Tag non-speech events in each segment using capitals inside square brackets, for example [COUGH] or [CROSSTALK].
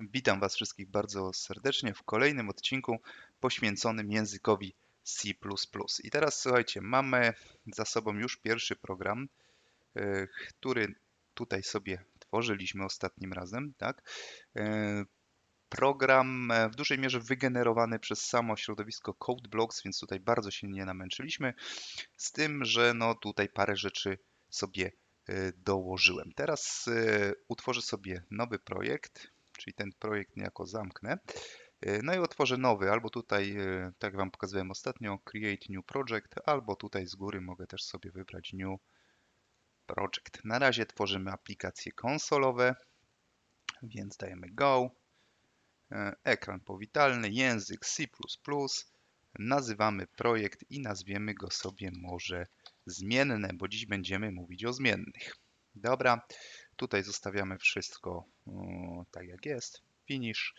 Witam Was wszystkich bardzo serdecznie w kolejnym odcinku poświęconym językowi C++. I teraz słuchajcie, mamy za sobą już pierwszy program, e, który tutaj sobie tworzyliśmy ostatnim razem, tak? E, Program e, w dużej mierze wygenerowany przez samo środowisko CodeBlocks, więc tutaj bardzo się nie namęczyliśmy, z tym, że no tutaj parę rzeczy sobie dołożyłem. Teraz utworzę sobie nowy projekt, czyli ten projekt niejako zamknę. E, no i otworzę nowy, albo tutaj, e, tak Wam pokazywałem ostatnio, Create New Project, albo tutaj z góry mogę też sobie wybrać New Project. Na razie tworzymy aplikacje konsolowe, więc dajemy Go. E, ekran powitalny, język C++. Nazywamy projekt i nazwiemy go sobie może zmienne, bo dziś będziemy mówić o zmiennych. Dobra, Tutaj zostawiamy wszystko tak jak jest. Finish.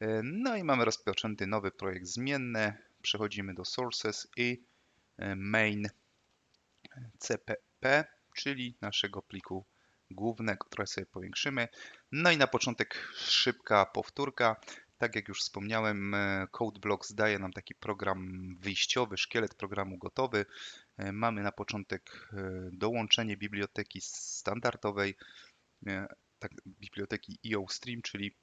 E, no i mamy rozpoczęty nowy projekt zmienny. Przechodzimy do Sources i e, main CPP, czyli naszego pliku głównego, które sobie powiększymy. No i na początek szybka powtórka. Tak jak już wspomniałem, e, CodeBlocks daje nam taki program wyjściowy, szkielet programu gotowy. Mamy na początek dołączenie biblioteki standardowej, tak, biblioteki EOStream, czyli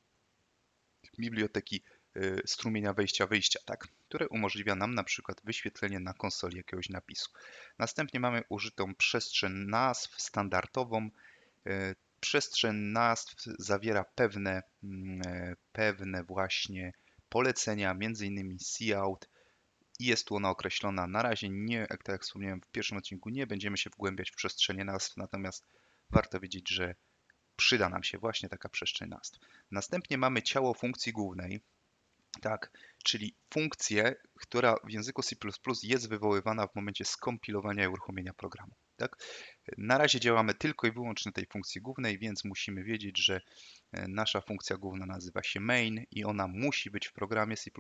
biblioteki y, strumienia wejścia-wyjścia, tak, które umożliwia nam na przykład wyświetlenie na konsoli jakiegoś napisu. Następnie mamy użytą przestrzeń nazw standardową. Y, przestrzeń nazw zawiera pewne, mm, e, pewne właśnie polecenia, innymi cout i jest tu ona określona. Na razie nie, tak jak wspomniałem w pierwszym odcinku, nie będziemy się wgłębiać w przestrzenie nazw, natomiast warto wiedzieć, że przyda nam się właśnie taka przestrzeń nazw. Następnie mamy ciało funkcji głównej, tak, czyli funkcję, która w języku C++ jest wywoływana w momencie skompilowania i uruchomienia programu. Tak? Na razie działamy tylko i wyłącznie tej funkcji głównej, więc musimy wiedzieć, że e, nasza funkcja główna nazywa się main i ona musi być w programie C++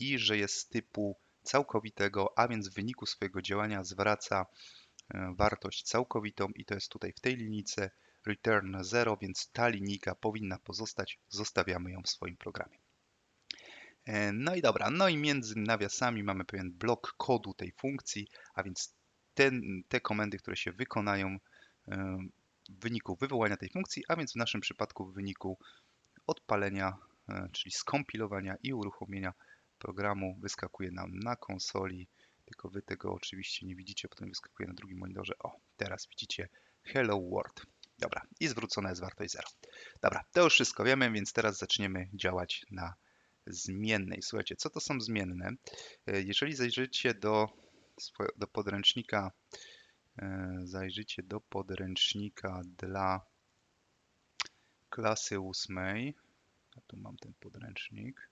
i że jest typu całkowitego, a więc w wyniku swojego działania zwraca e, wartość całkowitą i to jest tutaj w tej linijce return 0, więc ta linijka powinna pozostać, zostawiamy ją w swoim programie. E, no i dobra, no i między nawiasami mamy pewien blok kodu tej funkcji, a więc ten, te komendy, które się wykonają e, w wyniku wywołania tej funkcji, a więc w naszym przypadku w wyniku odpalenia, e, czyli skompilowania i uruchomienia programu wyskakuje nam na konsoli, tylko wy tego oczywiście nie widzicie, potem wyskakuje na drugim monitorze. O, teraz widzicie Hello World. Dobra, i zwrócona jest wartość 0. Dobra, to już wszystko wiemy, więc teraz zaczniemy działać na zmiennej. Słuchajcie, co to są zmienne? E, jeżeli zajrzycie do, do podręcznika, e, zajrzycie do podręcznika dla klasy ósmej, ja tu mam ten podręcznik.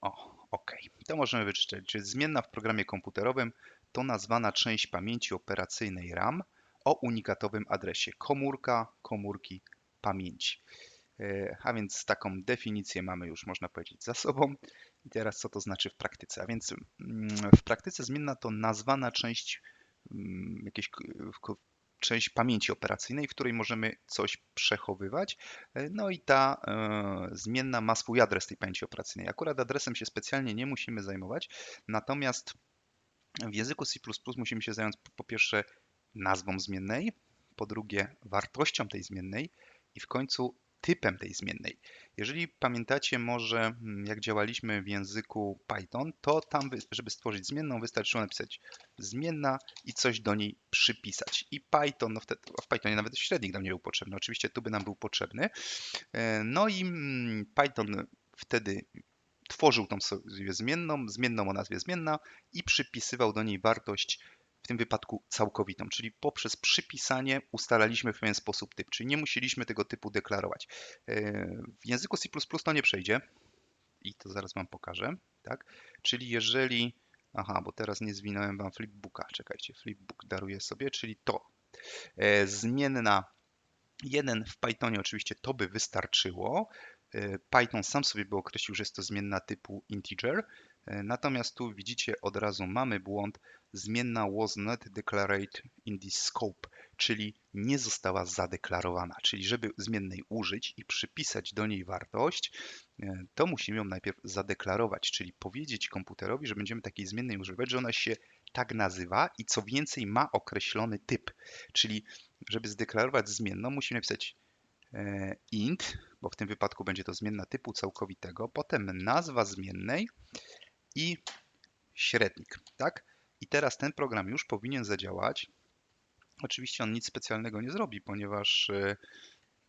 O, ok. To możemy wyczytać, że zmienna w programie komputerowym to nazwana część pamięci operacyjnej RAM, o unikatowym adresie komórka, komórki, pamięci. E, a więc taką definicję mamy już, można powiedzieć, za sobą. I teraz co to znaczy w praktyce? A więc mm, w praktyce zmienna to nazwana część, mm, jakieś część pamięci operacyjnej, w której możemy coś przechowywać. E, no i ta e, zmienna ma swój adres tej pamięci operacyjnej. Akurat adresem się specjalnie nie musimy zajmować, natomiast w języku C++ musimy się zająć po pierwsze nazwą zmiennej, po drugie wartością tej zmiennej i w końcu typem tej zmiennej. Jeżeli pamiętacie może mm, jak działaliśmy w języku Python, to tam, żeby stworzyć zmienną, wystarczyło napisać zmienna i coś do niej przypisać. I Python, no wtedy, w Pythonie nawet średnik nam nie był potrzebny, oczywiście tu by nam był potrzebny. E, no i mm, Python wtedy tworzył tą sobie zmienną, zmienną o nazwie zmienna i przypisywał do niej wartość w tym wypadku całkowitą, czyli poprzez przypisanie ustalaliśmy w pewien sposób typ, czyli nie musieliśmy tego typu deklarować. E, w języku C++ to nie przejdzie i to zaraz Wam pokażę, tak? Czyli jeżeli, aha, bo teraz nie zwinąłem Wam flipbooka, czekajcie, flipbook daruję sobie, czyli to. E, zmienna 1 w Pythonie oczywiście to by wystarczyło. E, Python sam sobie by określił, że jest to zmienna typu integer, natomiast tu widzicie od razu mamy błąd, zmienna was not declared in this scope, czyli nie została zadeklarowana. Czyli żeby zmiennej użyć i przypisać do niej wartość, e, to musimy ją najpierw zadeklarować, czyli powiedzieć komputerowi, że będziemy takiej zmiennej używać, że ona się tak nazywa i co więcej ma określony typ. Czyli żeby zdeklarować zmienną, musimy napisać e, int, bo w tym wypadku będzie to zmienna typu całkowitego, potem nazwa zmiennej i średnik, tak? I teraz ten program już powinien zadziałać. Oczywiście on nic specjalnego nie zrobi, ponieważ e,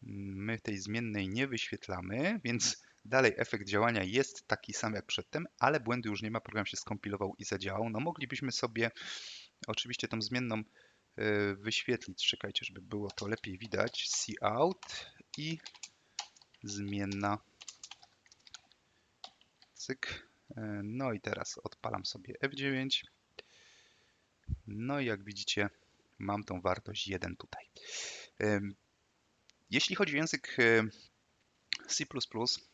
my tej zmiennej nie wyświetlamy, więc dalej efekt działania jest taki sam jak przedtem, ale błędu już nie ma, program się skompilował i zadziałał. No moglibyśmy sobie oczywiście tą zmienną e, wyświetlić, czekajcie, żeby było to lepiej widać, cout i zmienna cyk. E, no i teraz odpalam sobie F9. No i jak widzicie, mam tą wartość 1 tutaj. Jeśli chodzi o język C++,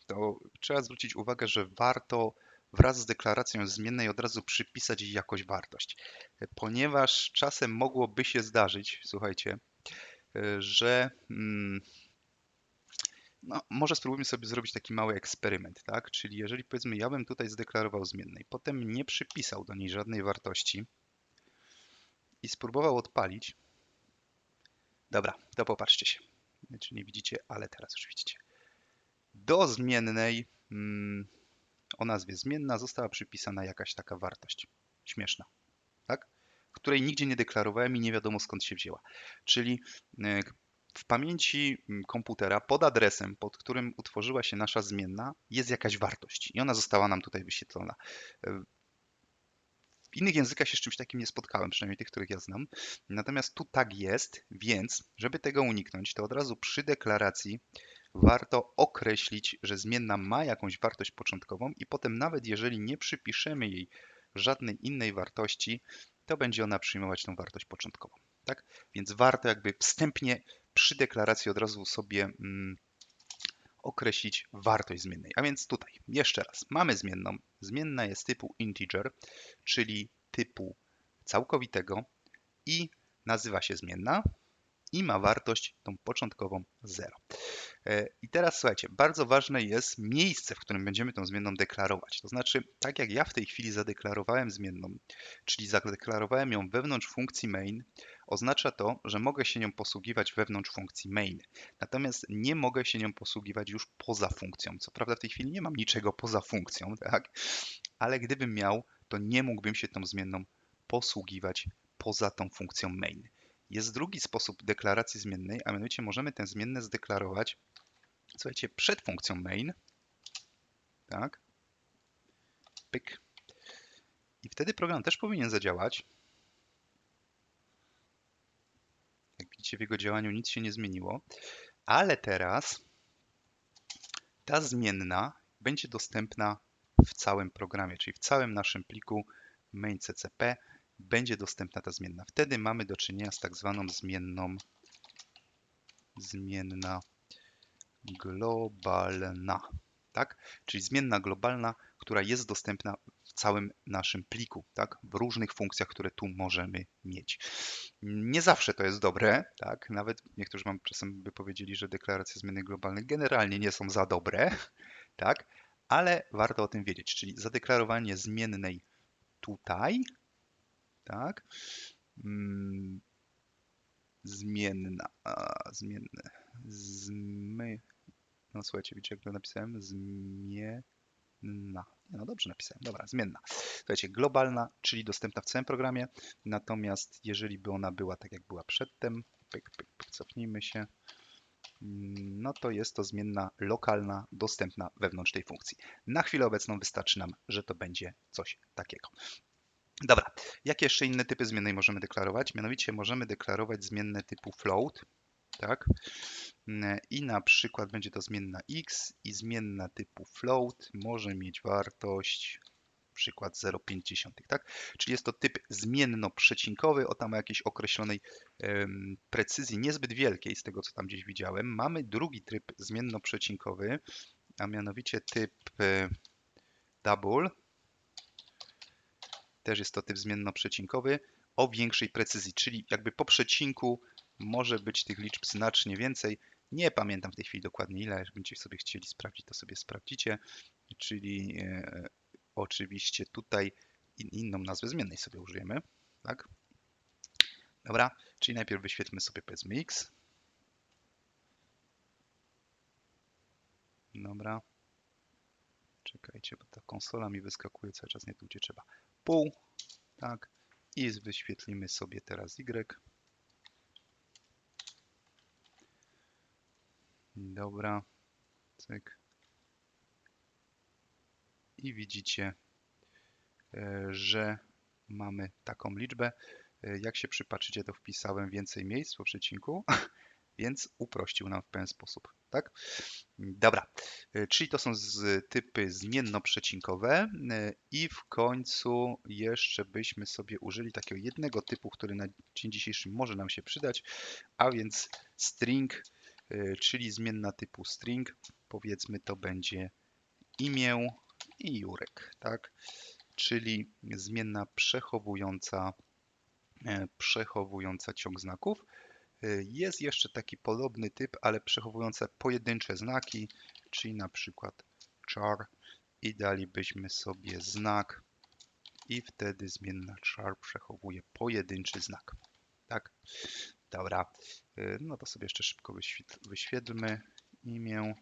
to trzeba zwrócić uwagę, że warto wraz z deklaracją zmiennej od razu przypisać jej jakąś wartość, ponieważ czasem mogłoby się zdarzyć, słuchajcie, że mm, no, może spróbujmy sobie zrobić taki mały eksperyment, tak? Czyli jeżeli powiedzmy ja bym tutaj zdeklarował zmiennej, potem nie przypisał do niej żadnej wartości i spróbował odpalić. Dobra, to popatrzcie się. Czy nie widzicie, ale teraz już widzicie. Do zmiennej mm, o nazwie zmienna została przypisana jakaś taka wartość. Śmieszna, tak? Której nigdzie nie deklarowałem i nie wiadomo skąd się wzięła. Czyli e, w pamięci komputera pod adresem, pod którym utworzyła się nasza zmienna, jest jakaś wartość i ona została nam tutaj wyświetlona. W innych językach się z czymś takim nie spotkałem, przynajmniej tych, których ja znam. Natomiast tu tak jest, więc żeby tego uniknąć, to od razu przy deklaracji warto określić, że zmienna ma jakąś wartość początkową i potem nawet jeżeli nie przypiszemy jej żadnej innej wartości, to będzie ona przyjmować tą wartość początkową. Tak? Więc warto jakby wstępnie przy deklaracji od razu sobie mm, określić wartość zmiennej. A więc tutaj, jeszcze raz, mamy zmienną. Zmienna jest typu integer, czyli typu całkowitego i nazywa się zmienna i ma wartość tą początkową 0. E, I teraz słuchajcie, bardzo ważne jest miejsce, w którym będziemy tą zmienną deklarować. To znaczy, tak jak ja w tej chwili zadeklarowałem zmienną, czyli zadeklarowałem ją wewnątrz funkcji main, oznacza to, że mogę się nią posługiwać wewnątrz funkcji main. Natomiast nie mogę się nią posługiwać już poza funkcją. Co prawda w tej chwili nie mam niczego poza funkcją, [LAUGHS] tak? Ale gdybym miał, to nie mógłbym się tą zmienną posługiwać poza tą funkcją main. Jest drugi sposób deklaracji zmiennej, a mianowicie możemy tę zmiennę zdeklarować, słuchajcie, przed funkcją main, tak, pyk, i wtedy program też powinien zadziałać. Jak widzicie, w jego działaniu nic się nie zmieniło, ale teraz ta zmienna będzie dostępna w całym programie, czyli w całym naszym pliku main.ccp będzie dostępna ta zmienna. Wtedy mamy do czynienia z tak zwaną zmienną zmienna globalna, tak? Czyli zmienna globalna, która jest dostępna w całym naszym pliku, tak? W różnych funkcjach, które tu możemy mieć. Nie zawsze to jest dobre, tak? Nawet niektórzy mam czasem by powiedzieli, że deklaracje zmiennych globalnych generalnie nie są za dobre, tak? Ale warto o tym wiedzieć, czyli zadeklarowanie zmiennej tutaj tak? Mm, zmienna, a, zmienne, zmy, no słuchajcie, widzicie jak to napisałem? Zmienna. No dobrze napisałem, dobra, zmienna. Słuchajcie, globalna, czyli dostępna w całym programie, natomiast jeżeli by ona była tak jak była przedtem, pyk, pyk, pyk, cofnijmy się, mm, no to jest to zmienna lokalna, dostępna wewnątrz tej funkcji. Na chwilę obecną wystarczy nam, że to będzie coś takiego. Dobra, jakie jeszcze inne typy zmiennej możemy deklarować? Mianowicie możemy deklarować zmienne typu float, tak? I na przykład będzie to zmienna x i zmienna typu float może mieć wartość przykład 0,5, tak? Czyli jest to typ zmienno-przecinkowy o tam jakiejś określonej um, precyzji niezbyt wielkiej z tego, co tam gdzieś widziałem. Mamy drugi tryb zmienno-przecinkowy, a mianowicie typ e, double, też jest to typ zmienno-przecinkowy o większej precyzji, czyli jakby po przecinku może być tych liczb znacznie więcej. Nie pamiętam w tej chwili dokładnie ile, jak sobie chcieli sprawdzić, to sobie sprawdzicie. Czyli e, oczywiście tutaj in, inną nazwę zmiennej sobie użyjemy, tak? Dobra, czyli najpierw wyświetlmy sobie powiedzmy x. Dobra. Czekajcie, bo ta konsola mi wyskakuje cały czas nie tu, gdzie trzeba. Pół, tak. I wyświetlimy sobie teraz y. Dobra, cyk. I widzicie, e, że mamy taką liczbę. E, jak się przypatrzycie, to wpisałem więcej miejsc po przecinku, [LAUGHS] więc uprościł nam w pewien sposób, tak? Dobra, e, czyli to są z typy zmienno-przecinkowe i w końcu jeszcze byśmy sobie użyli takiego jednego typu, który na dzień dzisiejszy może nam się przydać, a więc string Y, czyli zmienna typu string, powiedzmy to będzie imię i Jurek, tak? Czyli zmienna przechowująca, e, przechowująca ciąg znaków. Y, jest jeszcze taki podobny typ, ale przechowująca pojedyncze znaki, czyli na przykład char i dalibyśmy sobie znak i wtedy zmienna char przechowuje pojedynczy znak. Tak? Dobra, y, no to sobie jeszcze szybko wyświetlmy imię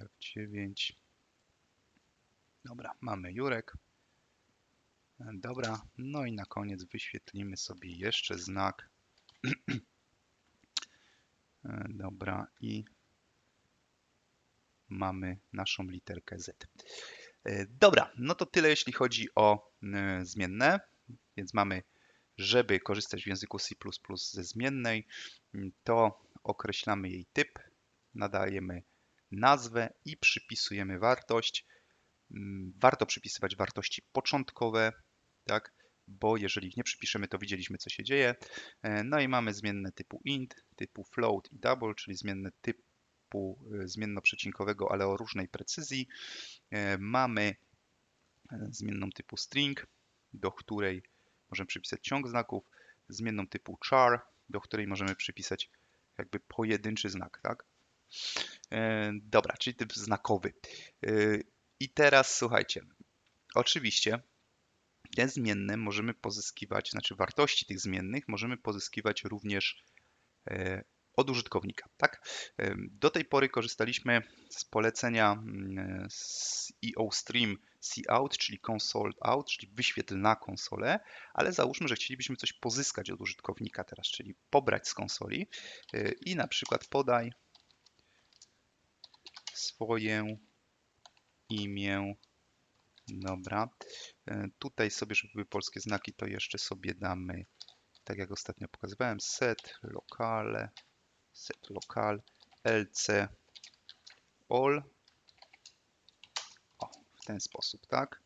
F9. Dobra, mamy Jurek. Dobra, no i na koniec wyświetlimy sobie jeszcze znak. [CLEARS THROAT] Dobra, i mamy naszą literkę Z. Dobra, no to tyle jeśli chodzi o y, zmienne, więc mamy żeby korzystać w języku C++ ze zmiennej, to określamy jej typ, nadajemy nazwę i przypisujemy wartość. Warto przypisywać wartości początkowe, tak? Bo jeżeli ich nie przypiszemy, to widzieliśmy, co się dzieje. E, no i mamy zmienne typu int, typu float i double, czyli zmienne typu e, zmienno-przecinkowego, ale o różnej precyzji. E, mamy zmienną typu string, do której możemy przypisać ciąg znaków, zmienną typu char, do której możemy przypisać jakby pojedynczy znak, tak? Dobra, czyli typ znakowy. I teraz słuchajcie, oczywiście te zmienne możemy pozyskiwać, znaczy wartości tych zmiennych możemy pozyskiwać również e, od użytkownika. Tak? Do tej pory korzystaliśmy z polecenia mm, z EO Stream Cout, czyli console out, czyli wyświetl na konsolę, ale załóżmy, że chcielibyśmy coś pozyskać od użytkownika teraz, czyli pobrać z konsoli y, i na przykład podaj swoje imię. Dobra. Y, tutaj sobie, żeby były polskie znaki, to jeszcze sobie damy, tak jak ostatnio pokazywałem, set, lokale, set local, lc, all w ten sposób, tak?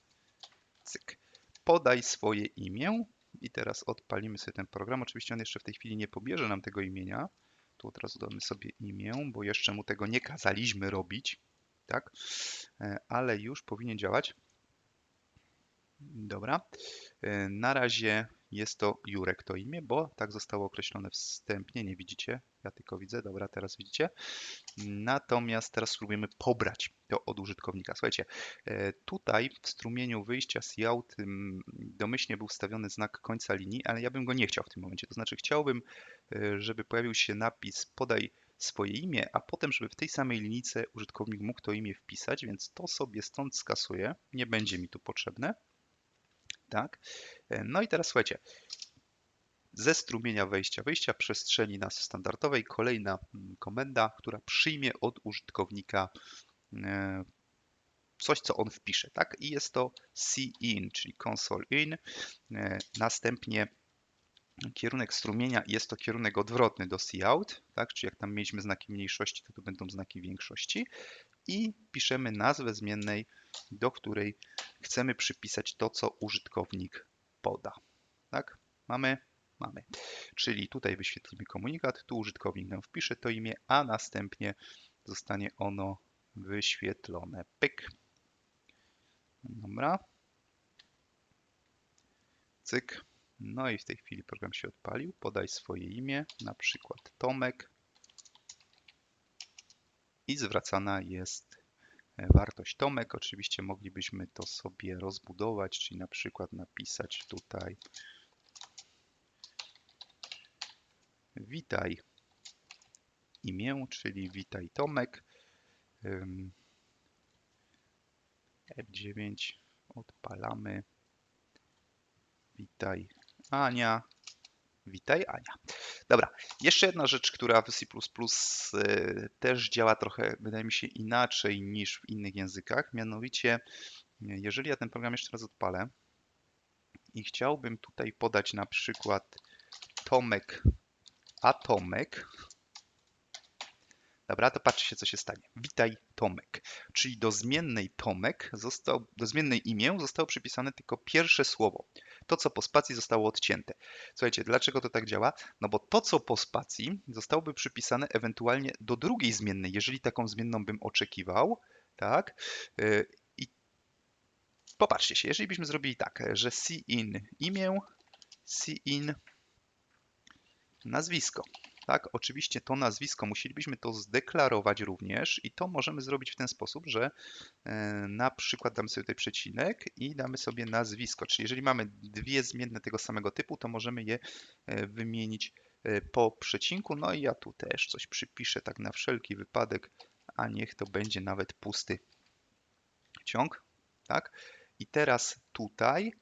Cyk. Podaj swoje imię i teraz odpalimy sobie ten program. Oczywiście on jeszcze w tej chwili nie pobierze nam tego imienia. Tu od razu damy sobie imię, bo jeszcze mu tego nie kazaliśmy robić, tak? E, ale już powinien działać. Dobra. E, na razie jest to Jurek to imię, bo tak zostało określone wstępnie, nie widzicie, ja tylko widzę, dobra, teraz widzicie. Natomiast teraz spróbujemy pobrać to od użytkownika. Słuchajcie, e, tutaj w strumieniu wyjścia cout domyślnie był wstawiony znak końca linii, ale ja bym go nie chciał w tym momencie. To znaczy chciałbym, e, żeby pojawił się napis podaj swoje imię, a potem, żeby w tej samej linijce użytkownik mógł to imię wpisać, więc to sobie stąd skasuję, nie będzie mi tu potrzebne. Tak? E, no i teraz słuchajcie, ze strumienia wejścia, wyjścia przestrzeni nas standardowej, kolejna mm, komenda, która przyjmie od użytkownika e, coś, co on wpisze, tak? I jest to cin, czyli console in. E, następnie kierunek strumienia jest to kierunek odwrotny do cout, tak? Czyli jak tam mieliśmy znaki mniejszości, to tu będą znaki większości. I piszemy nazwę zmiennej, do której chcemy przypisać to, co użytkownik poda. Tak? Mamy mamy. Czyli tutaj wyświetlimy komunikat, tu użytkownik nam wpisze to imię, a następnie zostanie ono wyświetlone. Pyk. Dobra. Cyk. No i w tej chwili program się odpalił. Podaj swoje imię, na przykład Tomek. I zwracana jest wartość Tomek. Oczywiście moglibyśmy to sobie rozbudować, czyli na przykład napisać tutaj witaj imię, czyli witaj Tomek. F9 odpalamy. Witaj Ania. Witaj Ania. Dobra, jeszcze jedna rzecz, która w C++ e, też działa trochę, wydaje mi się, inaczej niż w innych językach. Mianowicie, jeżeli ja ten program jeszcze raz odpalę i chciałbym tutaj podać na przykład Tomek Atomek, Dobra, to patrzcie, co się stanie. Witaj Tomek. Czyli do zmiennej Tomek został, do zmiennej imię zostało przypisane tylko pierwsze słowo. To, co po spacji zostało odcięte. Słuchajcie, dlaczego to tak działa? No bo to, co po spacji zostałoby przypisane ewentualnie do drugiej zmiennej, jeżeli taką zmienną bym oczekiwał, tak? Y, I popatrzcie się, jeżeli byśmy zrobili tak, że in imię, in nazwisko, tak? Oczywiście to nazwisko musielibyśmy to zdeklarować również i to możemy zrobić w ten sposób, że e, na przykład damy sobie tutaj przecinek i damy sobie nazwisko. Czyli jeżeli mamy dwie zmienne tego samego typu, to możemy je e, wymienić e, po przecinku. No i ja tu też coś przypiszę tak na wszelki wypadek, a niech to będzie nawet pusty ciąg, tak? I teraz tutaj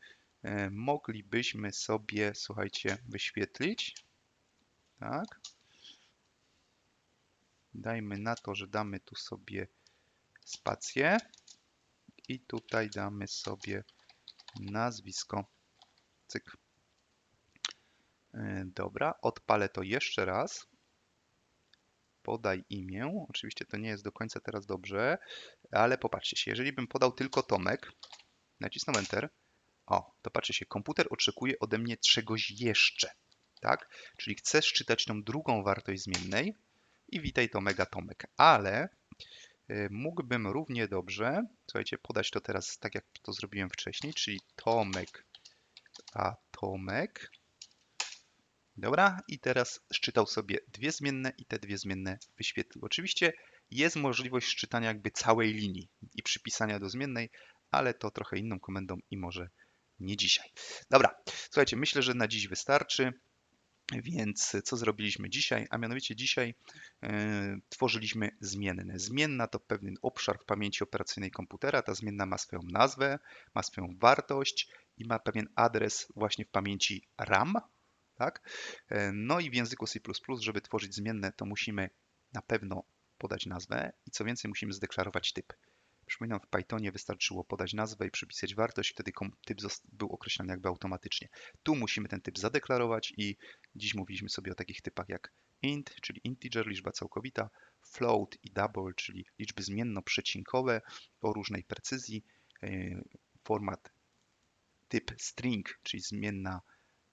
moglibyśmy sobie, słuchajcie, wyświetlić, tak? Dajmy na to, że damy tu sobie spację i tutaj damy sobie nazwisko. Cyk. E, dobra, odpalę to jeszcze raz. Podaj imię. Oczywiście to nie jest do końca teraz dobrze, ale popatrzcie się, jeżeli bym podał tylko Tomek, nacisnął Enter, o, to patrzcie się, komputer oczekuje ode mnie czegoś jeszcze, tak? Czyli chcę szczytać tą drugą wartość zmiennej, i witaj to Mega Tomek. Ale y, mógłbym równie dobrze, słuchajcie, podać to teraz tak jak to zrobiłem wcześniej, czyli Tomek, a Tomek. Dobra, i teraz szczytał sobie dwie zmienne i te dwie zmienne wyświetlił. Oczywiście jest możliwość szczytania jakby całej linii i przypisania do zmiennej, ale to trochę inną komendą i może nie dzisiaj. Dobra, słuchajcie, myślę, że na dziś wystarczy. Więc co zrobiliśmy dzisiaj? A mianowicie dzisiaj e, tworzyliśmy zmienne. Zmienna to pewien obszar w pamięci operacyjnej komputera. Ta zmienna ma swoją nazwę, ma swoją wartość i ma pewien adres właśnie w pamięci RAM. Tak? E, no i w języku C++, żeby tworzyć zmienne, to musimy na pewno podać nazwę i co więcej musimy zdeklarować typ. Przypominam, w Pythonie wystarczyło podać nazwę i przypisać wartość, wtedy typ był określany jakby automatycznie. Tu musimy ten typ zadeklarować i dziś mówiliśmy sobie o takich typach jak int, czyli integer, liczba całkowita, float i double, czyli liczby zmienno-przecinkowe o różnej precyzji, e, format typ string, czyli zmienna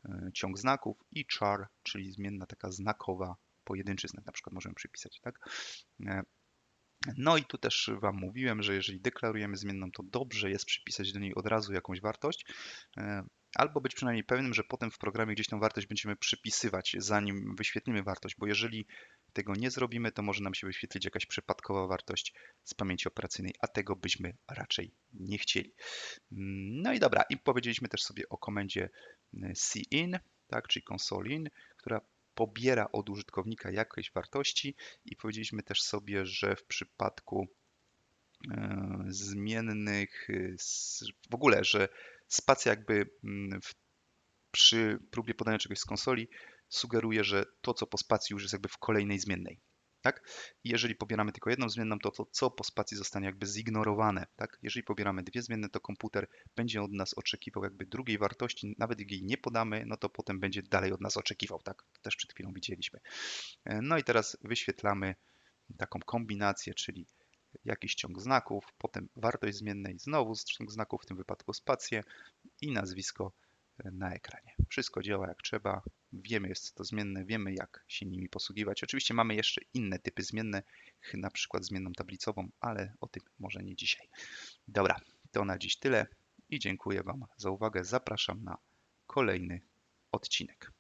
e, ciąg znaków i char, czyli zmienna taka znakowa, pojedynczy znak na przykład możemy przypisać, tak? No i tu też Wam mówiłem, że jeżeli deklarujemy zmienną, to dobrze jest przypisać do niej od razu jakąś wartość, e, albo być przynajmniej pewnym, że potem w programie gdzieś tą wartość będziemy przypisywać, zanim wyświetlimy wartość, bo jeżeli tego nie zrobimy, to może nam się wyświetlić jakaś przypadkowa wartość z pamięci operacyjnej, a tego byśmy raczej nie chcieli. No i dobra, i powiedzieliśmy też sobie o komendzie e, cin, tak, czyli console.in, która pobiera od użytkownika jakieś wartości i powiedzieliśmy też sobie, że w przypadku e, zmiennych, e, w ogóle, że spacja jakby mm, w, przy próbie podania czegoś z konsoli sugeruje, że to, co po spacji już jest jakby w kolejnej zmiennej tak? I jeżeli pobieramy tylko jedną zmienną, to to, co po spacji zostanie jakby zignorowane, tak? Jeżeli pobieramy dwie zmienne, to komputer będzie od nas oczekiwał jakby drugiej wartości, nawet jak jej nie podamy, no to potem będzie dalej od nas oczekiwał, tak? To też przed chwilą widzieliśmy. E, no i teraz wyświetlamy taką kombinację, czyli jakiś ciąg znaków, potem wartość zmiennej, znowu ciąg znaków, w tym wypadku spację i nazwisko na ekranie. Wszystko działa jak trzeba, wiemy jest to zmienne, wiemy jak się nimi posługiwać. Oczywiście mamy jeszcze inne typy zmienne, na przykład zmienną tablicową, ale o tym może nie dzisiaj. Dobra, to na dziś tyle i dziękuję Wam za uwagę. Zapraszam na kolejny odcinek.